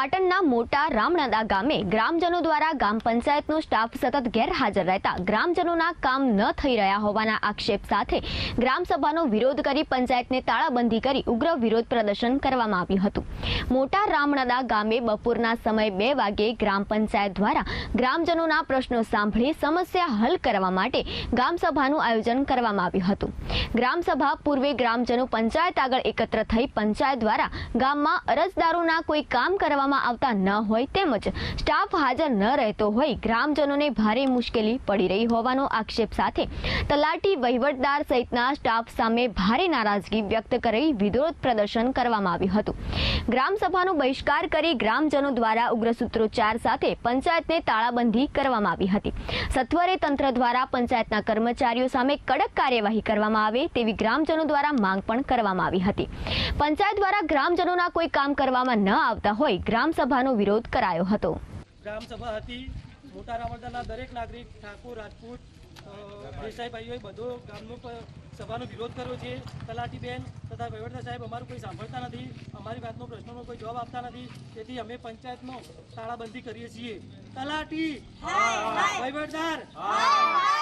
પાટણના મોટા રામણદા ગામે ગ્રામજનો દ્વારા ગ્રામ પંચાયતનો સ્ટાફ સતત ગેરહાજર રહેતા ગ્રામજનોના કામ ન થઈ રહ્યા હોવાના આક્ષેપ સાથે ગ્રામસભાનો વિરોધ કરી પંચાયતને તાળાબંધી કરી ઉગ્ર વિરોધ પ્રદર્શન કરવામાં આવ્યું હતું. મોટા રામણદા ગામે બપોરના સમયે બે વાગે ગ્રામ પંચાયત દ્વારા ગ્રામજનોના પ્રશ્નો સાંભળી સમસ્યા હલ કરવા માટે ગ્રામસભાનું આયોજન કરવામાં આવ્યું હતું. ગ્રામસભા પૂર્વે ગ્રામજનો પંચાયત આગળ એકત્ર થઈ પંચાયત દ્વારા ગામમાં અરજદારોના કોઈ કામ કરવામાં આવતા ન હોય તેમજ સ્ટાફ હાજર ન રહેતો હોય ગ્રામજનોને ભારે મુશ્કેલી પડી રહી હોવાનો આક્ષેપ સાથે તલાટી વહીવટદાર સહિતના સ્ટાફ સામે ભારે નારાજગી વ્યક્ત કરી વિરોધ પ્રદર્શન કરવામાં આવ્યું હતું. ગ્રામસભાનો બહિષ્કાર કરી ગ્રામજનો દ્વારા ઉગ્ર સૂત્રોચ્ચાર સાથે પંચાયતને તાળાબંધી કરવામાં આવી હતી. સત્વરે તંત્ર દ્વારા પંચાયતના કર્મચારીઓ સામે કડક કાર્યવાહી કરવામાં આવે તેવી ગ્રામજનો દ્વારા માંગ પણ કરવામાં આવી હતી. પંચાયત દ્વારા ગ્રામજનોના કોઈ કામ કરવામાં ન આવતા હોય ગ્રામસભાનો વિરોધ કરાયો હતો. ગ્રામસભા હતી. મોટા રાવણદાના દરેક નાગરિક ઠાકોર રાજપૂત દેસાઈભાઈઓએ બધો ગામનો સભાનો વિરોધ કર્યો છે. તલાટીબેન તથા વહીવટદાર સાહેબ અમારું કોઈ સાંભળતા નથી. અમારી વાતનો પ્રશ્નોનો કોઈ જવાબ આપતા નથી. તેથી અમે પંચાયતમાં તાળાબંધી કરીએ છીએ. તલાટી! વહીવટદાર! તલાટી